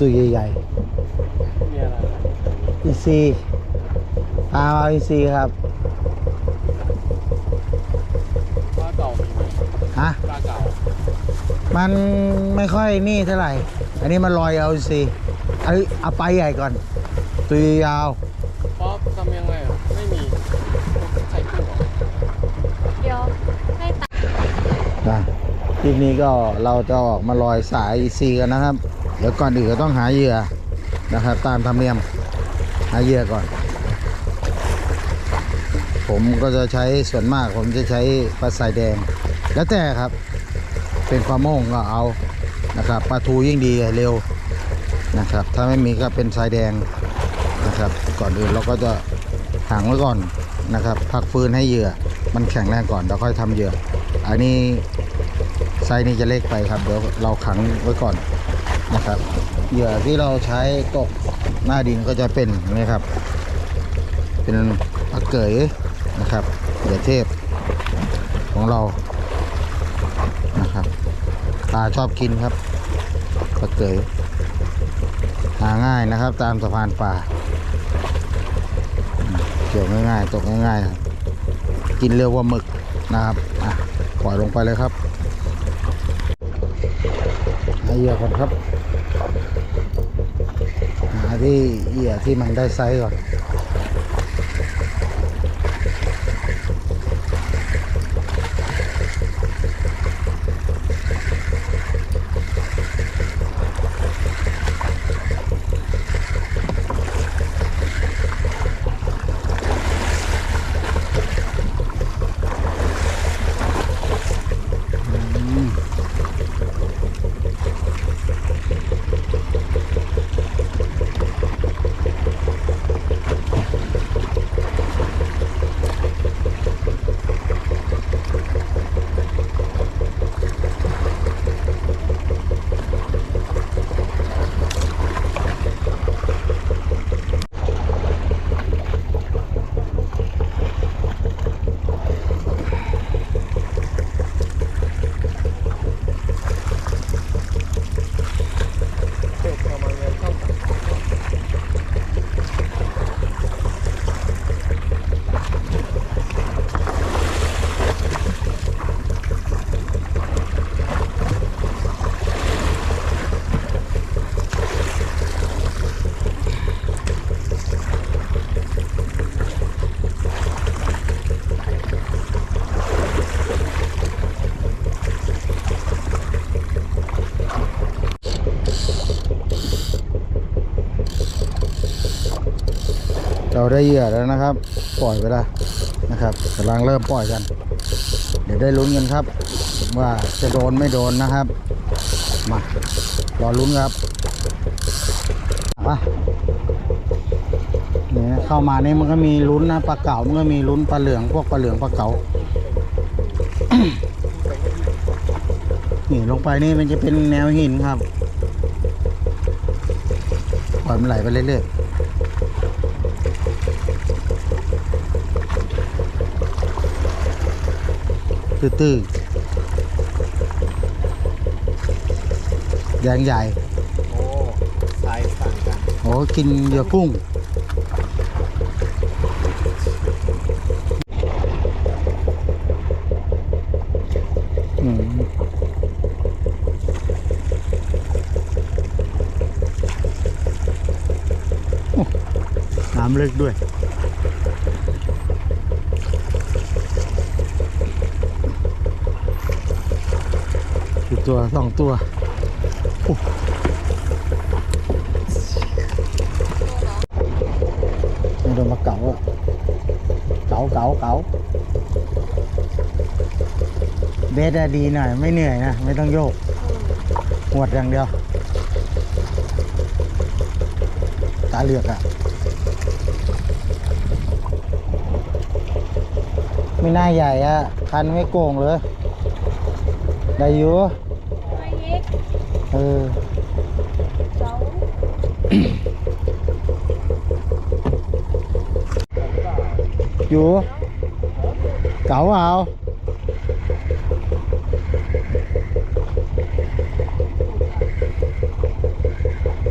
เอาตัวใหญ่มีอะไรนะๆอีซีเอาอีซีครับปลาเก่ามีไหมฮะปลาเก่ามันไม่ค่อยนี่เท่าไหร่ อันนี้มันลอยเอาซีเอาเอาไปใหญ่ก่อน ตัวยาวป๊อปทำยังไงอะไม่มีใส่กุ้งเหรอเดี๋ยวให้ตัดนะคลิปนี้ก็เราจะออกมาลอยสายอีซีกันนะครับ เดี๋ยวก่อนอื่นก็ต้องหาเหยื่อนะครับ ตามธรรมเนียมหาเหยื่อก่อน ผมก็จะใช้ส่วนมาก ผมจะใช้ปลาสายแดง แล้วแต่ครับ เป็นความโม่งก็เอานะครับปลาทูยิ่งดีเร็วนะครับ ถ้าไม่มีก็เป็นสายแดงนะครับ ก่อนอื่นเราก็จะหางไว้ก่อนนะครับ พักฟื้นให้เหยื่อ มันแข็งแรงก่อนแล้วค่อยทำเหยื่อ อันนี้ไซนี้จะเล็กไปครับ เดี๋ยวเราขังไว้ก่อน นะครับ เหยื่อที่เราใช้ตกหน้าดินก็จะเป็นอย่างนี่ครับ เป็นปลาเกยนะครับเหยื่อเทพของเรานะครับปลาชอบกินครับปลาเกยหาง่ายนะครับ ตามสะพานป่าเกี่ยวง่ายๆตกง่ายๆครับกินเร็วกว่าหมึกนะครับอะปล่อยลงไปเลยครับหาเหยื่อก่อนครับ ที่เหยื่อที่มันได้ไซส์ก่อน เราได้เหยื่อแล้วนะครับ ปล่อยไปแล้วนะครับกำลังเริ่มปล่อยกัน เดี๋ยวได้ลุ้นกันครับ ว่าจะโดนไม่โดนนะครับ มารอลุ้นครับอะเนี่ยเข้ามานี่มันก็มีลุ้นนะปลาเก๋ามันก็มีลุ้นปลาเหลืองพวกปลาเหลืองปลาเก๋านี่ลงไปนี่มันจะเป็นแนวหินครับปล่อยมันไหลไปเรื่อยๆ ตื้อๆแดงใหญ่ โอ้สายต่างกันโอ้กินเหยื่อกุ้ง อืมโอ้น้ำลึกด้วย กี่ ตัวสองตัวโอ้ไม่โดนมาเก๋าอะเก๋าเก๋าเก๋าเบสอะดีหน่อย ไม่เหนื่อยนะ ไม่ต้องโยกหวดอย่างเดียว ตาเหลือกอะไม่น่าใหญ่อะคันไม่โกงเลย ได้อยู่ เอออยู่เก๋าเอา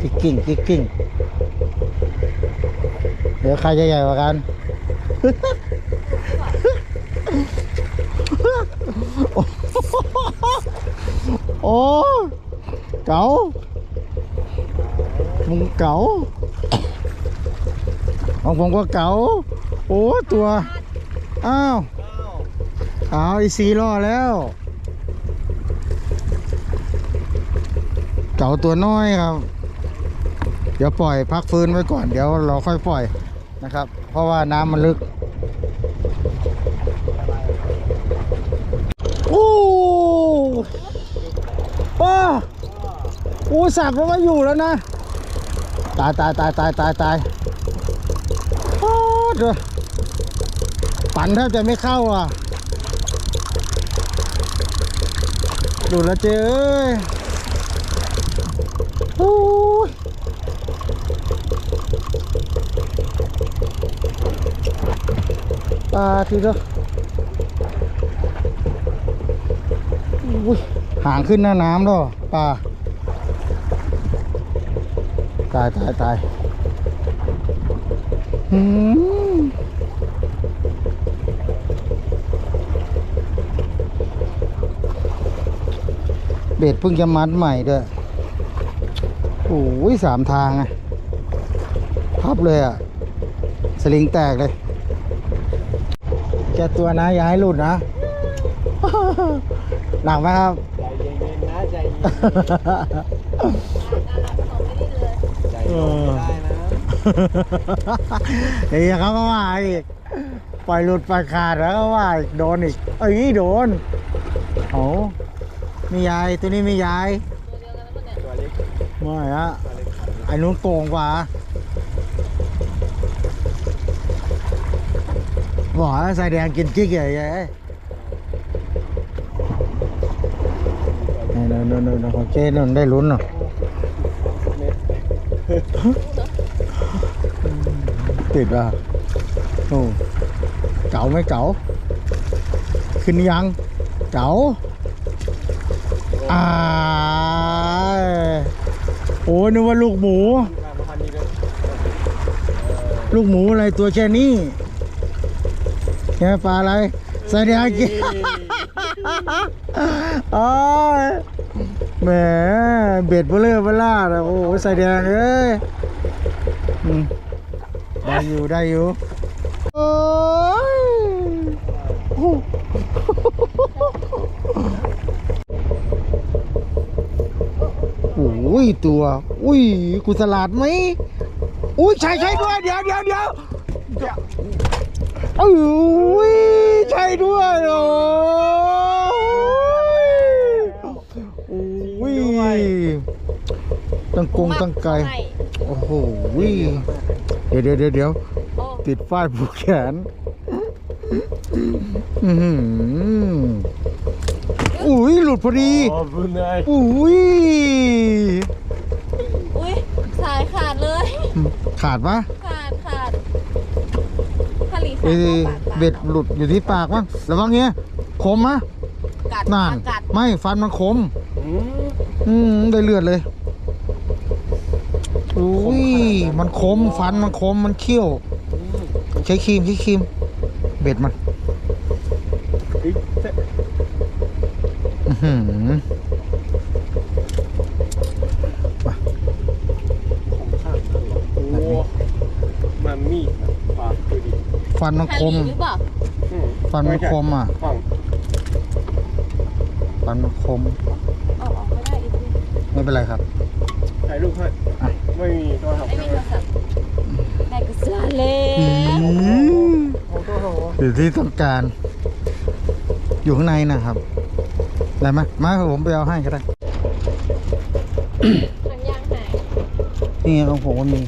จกิ้งกิ๊กกิ้งเดี๋ยวใครจะใหญ่กว่ากันโอ้ เก๋ามึงเก๋าของผมก็เก๋าโอ้ตัว อ้าวเอาอีสีล่อแล้ว เก๋าตัวน้อยครับ เดี๋ยวปล่อยพักฟื้นไว้ก่อน เดี๋ยวเราค่อยปล่อยนะครับ เพราะว่าน้ำมันลึก โอ้ป้าโอู้สักมันมาอยู่แล้วนะ ตายตายตายตายตายตายโอ้เด้อปั่นแทบจะไม่เข้าอะ ดูแลวเจ้เอ้ยโอ้ยปลาทีเดียวอุ้ยหางขึ้นหน้าน้ำแล้วปลา ตายตายตายเบ็ดเพิ่งจะมัดใหม่ด้วย โอ้ยสามทางไงพับเลยอะสลิงแตกเลย แกตัวนะ อย่าให้หลุดนะ หนักไหมครับ ใจเย็นๆนะ ใจเย็น เดี๋ยเขาก็ว่าอีกปล่อยหลุดปล่อยขาดแล้วก็ว่าอีกโดนอีกเอ้ยโดนโอ้มียายตัวนี้มียายตัวเล็กไม่ฮะไอ้นู้นโกงกว่าบอกว่าใส่แดงกินกิ๊กใหญ่ๆนี่นนนของเจ๊นนได้ลุ้นเนาะ ติดว่ะโอ้เก๋าไหมเก๋าขึ้นยังเก๋าอ่าโอ้นึกว่าลูกหมูมาพันนี้เลยลูกหมูอะไรตัวแค่นี้แค่ปลาอะไรใส่แดงกินอ๋อแหมเบ็ดเบลอเบล่าเลยโอ้โหใส่แดงเอ้ยอืม ได้อยู่ได้อยู่โอ้ยโอ้ยตัว อุ้ยกูสลัดไหมอุ้ยใช่ใช่ด้วยเดี๋ยวเดี๋ยวเดี๋ยวเอ้ยใช่ด้วยโอ้ยตั้งกงตั้งไกลโอ้โห เดี๋ยวเดี๋ยวเดี๋ยวเดี๋ยวโอ้ติดฝ้ายผูกแขนอื้อหืออุ้ยหลุดพอดีขอบคุณนายอุ้ยอุ้ยสายขาดเลย ขาดปะขาดขาดผลิตเอ้สายยปากปากเบ็ดหลุดอยู่ที่ปากมั้งระวังเงี้ยคมมะกัดนั่นกัดไม่ฟันมันคมอืมอืมได้เลือดเลย อุ้ยมันคมฟันมันคมมันเขี้ยว ใช้ครีมใช้ครีม เบ็ดมันอีกเซ็ตอื้อหือของข้างโอ้มันมีดนะปากดูดิฟันมันผคมลิตหรือเปล่าอืฟันมันคมอะฝั่งฟันมันคมออกออกไม่ได้อีกทีไม่เป็นไรครับถ่ายรูปให้อะ ไม่มีโทรศัพท์ไม่ใช่มีไหมโทรศัพท์ได้กุศลเลอืยมโอ้โหอยู่ที่ต้องการ อยู่ข้างในนะครับได้ไหมมาผมไปเอาให้ก็ได้หนังยางหายนี่ไงของผมมันมี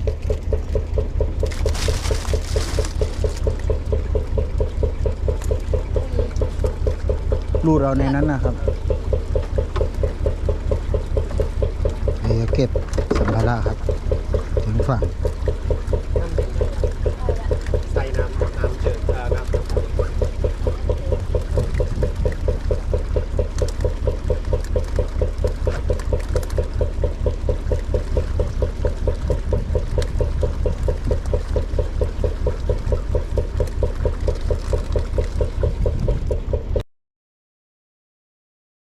รูดเอาในนั้นนะครับ เ